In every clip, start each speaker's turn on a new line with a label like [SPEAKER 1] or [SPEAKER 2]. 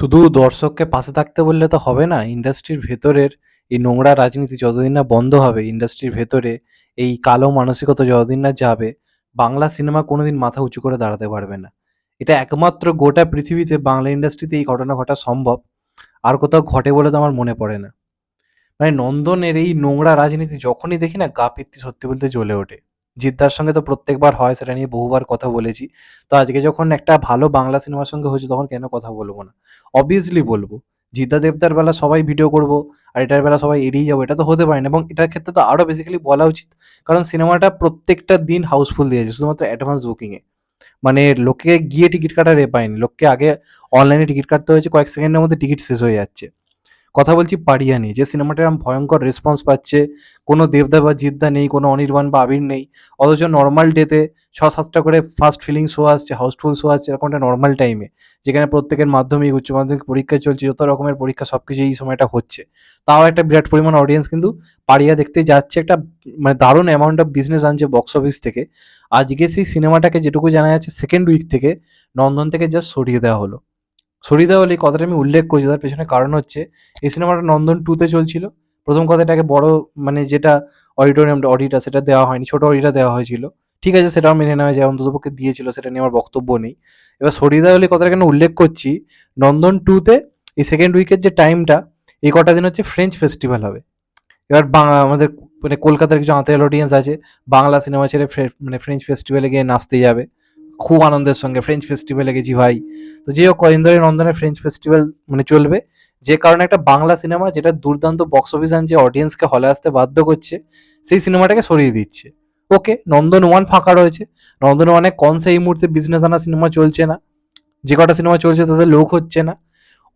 [SPEAKER 1] শুধু দর্শককে পাশে থাকতে বললে তো হবে না ইন্ডাস্ট্রির ভেতরের এই নোংরা রাজনীতি যতদিন না বন্ধ হবে ইন্ডাস্ট্রির ভেতরে এই কালো মানসিকতা যতদিন না যাবে, বাংলা সিনেমা কোনোদিন মাথা উঁচু করে দাঁড়াতে পারবে না। এটা একমাত্র গোটা পৃথিবীতে বাংলা ইন্ডাস্ট্রিতে এই ঘটনা ঘটা সম্ভব, আর কোথাও ঘটে বলে তো আমার মনে পড়ে না। মানে নন্দনের এই নোংরা রাজনীতি যখনই দেখি না, গা পিত্তি সত্যি বলতে জ্বলে ওঠে। জিদ্দার সঙ্গে তো প্রত্যেকবার হয়, সেটা নিয়ে বহুবার কথা বলেছি। তো আজকে যখন একটা ভালো বাংলা সিনেমার সঙ্গে হয়েছে, তখন কেন কথা বলব না? অবভিয়াসলি বলব। জিদ্দা দেবদার বেলা সবাই ভিডিও করব, আর এটার বেলা সবাই এড়িয়ে যাব, এটা তো হতে পারে না। এবং এটার ক্ষেত্রে তো আরও বেসিক্যালি বলা উচিত, কারণ সিনেমাটা প্রত্যেকটা দিন হাউসফুল দিয়েছে শুধুমাত্র অ্যাডভান্স বুকিংয়ে মানে লোককে গিয়ে টিকিট কাটার এ পায়নি, লোককে আগে অনলাইনে টিকিট কাটতে হয়েছে, কয়েক সেকেন্ডের মধ্যে টিকিট শেষ হয়ে যাচ্ছে। কথা বলছি পাড়িয়ানি যে সিনেমাটার ভয়ঙ্কর রেসপন্স পাচ্ছে, কোনো দেবদা বা জিদ্দা নেই, কোনো অনির্বাণ বা আবির নেই, অথচ নর্মাল ডেতে ছ সাতটা করে ফার্স্ট ফিলিং শো আসছে হাউসফুল শো আসছে, এরকম একটা নর্মাল টাইমে যেখানে প্রত্যেকের মাধ্যমিক, উচ্চ মাধ্যমিক পরীক্ষা চলছে, যত রকমের পরীক্ষা, সব কিছু এই সময়টা হচ্ছে। তাও একটা বিরাট পরিমাণ অডিয়েন্স কিন্তু পাড়িয়া দেখতে যাচ্ছে, একটা মানে দারুণ অ্যামাউন্ট অফ বিজনেস আনছে বক্স অফিস থেকে। আজকে সেই সিনেমাটাকে যেটুকু জানা যাচ্ছে সেকেন্ড উইক থেকে নন্দন থেকে জাস্ট সরিয়ে দেওয়া হলো। হলে এই কথাটা আমি উল্লেখ করছি, তার পেছনে কারণ হচ্ছে, এই সিনেমাটা নন্দন টুতে চলছিল। প্রথম কথা এটাকে বড় মানে যেটা অডিটোরিয়াম অডিটা সেটা দেওয়া হয়নি, ছোট অডিটা দেওয়া হয়েছিল। ঠিক আছে, সেটাও মেনে নেওয়া যায় অন্ততপক্ষে দিয়েছিল, সেটা নিয়ে আমার বক্তব্য নেই। এবার সরিয়ে দেওয়া হলে কথাটা কেন উল্লেখ করছি, নন্দন টুতে এই সেকেন্ড উইকের যে টাইমটা এই কটা দিন হচ্ছে ফ্রেঞ্চ ফেস্টিভ্যাল হবে। এবার বাংলা আমাদের মানে কলকাতার কিছু আঁতাল অডিয়েন্স আছে, বাংলা সিনেমা ছেড়ে মানে ফ্রেঞ্চ ফেস্টিভ্যালে গিয়ে নাচতে যাবে। খুব আনন্দের সঙ্গে ফ্রেঞ্চ ফেস্টিভ্যালে গেছি ভাই। তো যে হোক, কদিন ধরে নন্দনের ফ্রেঞ্চ ফেস্টিভ্যাল মানে চলবে। যে কারণে একটা বাংলা সিনেমা যেটা দুর্দান্ত বক্স অফিস আনছে অডিয়েন্সকে হলে আসতে বাধ্য করছে, সেই সিনেমাটাকে সরিয়ে দিচ্ছে। ওকে নন্দন ওয়ান ফাঁকা রয়েছে। নন্দন ওয়ানে কনসে এই মুহূর্তে বিজনেস আনা সিনেমা চলছে না। যে কটা সিনেমা চলছে তাদের লোক হচ্ছে না।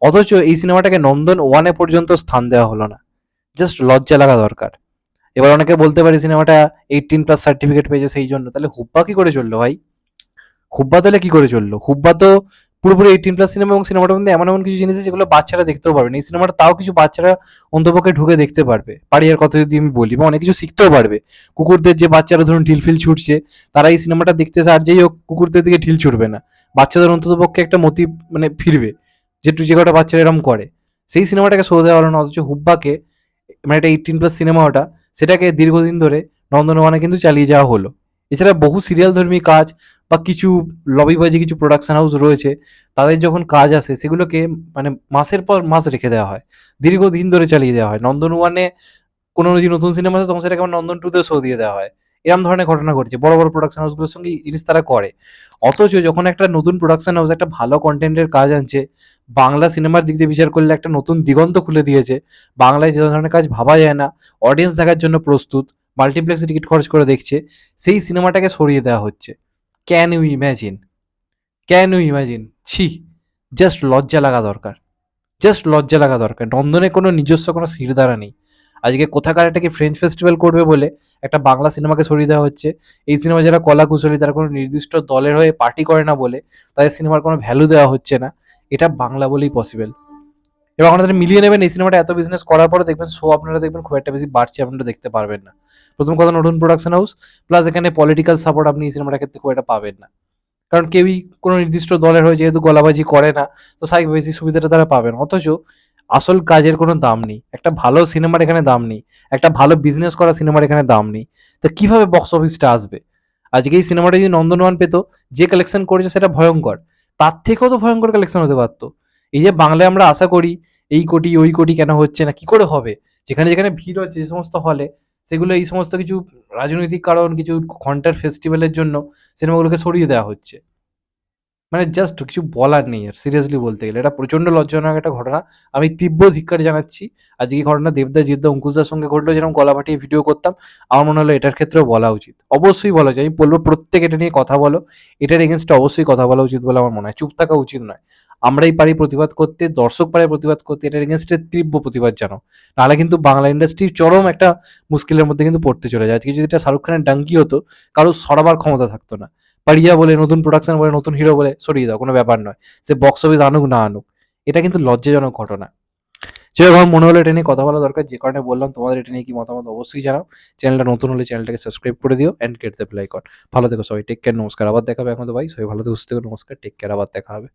[SPEAKER 1] অথচ এই সিনেমাটাকে নন্দন ওয়ানে পর্যন্ত স্থান দেওয়া হলো না। জাস্ট লজ্জা লাগা দরকার। এবার অনেকে বলতে পারে সিনেমাটা এইটিন প্লাস সার্টিফিকেট পেয়েছে সেই জন্য। তাহলে হুব্বা কি করে চলল ভাই। হুব্বা তাহলে কি করে চলল? হুব্বা তো পুরোপুরি এইটিন প্লাস সিনেমা এবং সিনেমাটার মধ্যে এমন এমন কিছু জিনিস আছে যেগুলো বাচ্চারা দেখতেও পারবে না। এই সিনেমাটা তাও কিছু বাচ্চারা অন্তপক্ষে ঢুকে দেখতে পারবে। পাড়িয়ার কথা যদি আমি বলি বা অনেক কিছু শিখতেও পারবে। কুকুরদের যে বাচ্চারা ধরুন ঢিল ফিল ছুটছে, তারা এই সিনেমাটা দেখতে আর যেই হোক কুকুরদের দিকে ঢিল ছুটবে না। বাচ্চাদের অন্ততপক্ষে একটা মতি মানে ফিরবে যেটু যে কটা বাচ্চারা এরম করে। সেই সিনেমাটাকে শো দেওয়া হলো না অথচ হুব্বাকে মানে একটা এইটিন প্লাস সিনেমা ওটা, সেটাকে দীর্ঘদিন ধরে নন্দনওয়ানে কিন্তু চালিয়ে যাওয়া হলো। এছাড়া বহু সিরিয়াল ধর্মী কাজ বা কিছু লবিবাজি কিছু প্রোডাকশন হাউস রয়েছে, তাদের যখন কাজ আসে, সেগুলোকে মানে মাসের পর মাস রেখে দেওয়া হয়। দীর্ঘদিন ধরে চালিয়ে দেওয়া হয়। নন্দন ওয়ানে কোনো যদি নতুন সিনেমা আসে, তখন সেটাকে আবার নন্দন টুতে শো দিয়ে দেওয়া হয়। এরকম ধরনের ঘটনা ঘটছে। বড় বড় প্রোডাকশন হাউসগুলোর সঙ্গে জিনিস তারা করে। অথচ যখন একটা নতুন প্রোডাকশন হাউস একটা ভালো কন্টেন্টের কাজ আনছে, বাংলা সিনেমার দিক দিয়ে বিচার করলে একটা নতুন দিগন্ত খুলে দিয়েছে, বাংলায় যে ধরনের কাজ ভাবা যায় না। অডিয়েন্স দেখার জন্য প্রস্তুত। মাল্টিপ্লেক্সে টিকিট খরচ করে দেখছে, সেই সিনেমাটাকে সরিয়ে দেওয়া হচ্ছে। Can you imagine can you imagine ছি জাস্ট লজ্জা লাগা দরকার। জাস্ট লজ্জা লাগা দরকার। নন্দনে কোনো নিজস্ব কোনো সিরদারা নেই। আজকে কোথাকার একটা কি ফ্রেঞ্চ ফেস্টিভ্যাল করবে বলে একটা বাংলা সিনেমাকে সরিয়ে দেওয়া হচ্ছে। এই সিনেমা যারা কলা কুশলী তারা কোনো নির্দিষ্ট দলের হয়ে পার্টি করে না বলে তাদের সিনেমার কোনো ভ্যালু দেওয়া হচ্ছে না। এটা বাংলা বলেই পসিবল এবং আপনারা মিলিয়ে নেবেন এই সিনেমাটা এত বিজনেস করার পরে দেখবেন শো আপনারা দেখবেন খুব একটা বেশি বাড়ছে, আপনারা দেখতে পারবেন না। প্রথম কথা, নতুন প্রোডাকশন হাউস প্লাস এখানে পলিটিক্যাল সাপোর্ট আপনি এই সিনেমাটার ক্ষেত্রে খুব একটা পাবেন না। কারণ কেউই কোনো নির্দিষ্ট দলের হয়ে যেহেতু গলাবাজি করে না, তো সাই বেশি সুবিধাটা তারা পাবেন অথচ আসল কাজের কোনো দাম নেই। একটা ভালো সিনেমার এখানে দাম নেই। একটা ভালো বিজনেস করা সিনেমার এখানে দাম নেই। তো কীভাবে বক্স অফিসটা আসবে? আজকে এই সিনেমাটা যদি নন্দনওয়ান পেতো, যে কালেকশন করেছে সেটা ভয়ঙ্কর। তার থেকেও তো ভয়ঙ্কর কালেকশন হতে পারতো। এই যে বাংলায় আমরা আশা করি এই কোটি, ওই কোটি কেন হচ্ছে না, কি করে হবে? যেখানে যেখানে ভিড় হচ্ছে যে সমস্ত হলে সেগুলো এই সমস্ত কিছু রাজনৈতিক কারণ, কিছু ঘণ্টার ফেস্টিভ্যালের জন্য সিনেমাগুলোকে সরিয়ে দেওয়া হচ্ছে। মানে জাস্ট কিছু বলার নেই আর সিরিয়াসলি বলতে গেলে। এটা প্রচণ্ড লজ্জাজনক একটা ঘটনা। আমি তীব্র ধিক্কার জানাচ্ছি। আজকে ঘটনা দেবদা জিদ্দা, অঙ্কুশদার সঙ্গে ঘটলো, যেরকম গলা ফাটিয়ে ভিডিও করতাম। আমার মনে হলো এটার ক্ষেত্রেও বলা উচিত। অবশ্যই বলা উচিত। আমি বলব প্রত্যেক এটা নিয়ে কথা বলো। এটার এগেনস্টে অবশ্যই কথা বলা উচিত বলে আমার মনে হয়। চুপ থাকা উচিত নয়। আমরাই পারি প্রতিবাদ করতে, দর্শক পারে প্রতিবাদ করতে এটার এগেনস্টে তীব্র প্রতিবাদ জানো নাহলে কিন্তু বাংলা ইন্ডাস্ট্রির চরম একটা মুশকিলের মধ্যে কিন্তু পড়তে চলে যায় আজকে যদি এটা শাহরুখ খানের ডাঙ্কি হতো, কারও সরাবার ক্ষমতা থাকতো না। পারিয়া বলে, নতুন প্রোডাকশন বলে, নতুন হিরো বলে, সরিয়ে দাও, কোনো ব্যাপার নয়। সে বক্স অফিস আনুক, না আনুক, এটা কিন্তু লজ্জাজনক ঘটনা। যাই আমার মনে হলো এটা নিয়ে কথা বলা দরকার। যে কারণে বললাম, তোমাদের এটা নিয়ে কি মতামত অবশ্যই জানাও। চ্যানেলটা নতুন হলে চ্যানেলটাকে সাবস্ক্রাইব করে দিও অ্যান্ড গেট দ্য আইকন ভালো থেকো সবাই টেক কেয়ার নমস্কার। আবার দেখাবে এখন তো ভাই। সবাই ভালো থেকে, সুস্থ থেকো, নমস্কার টেক কেয়ার আবার দেখা হবে।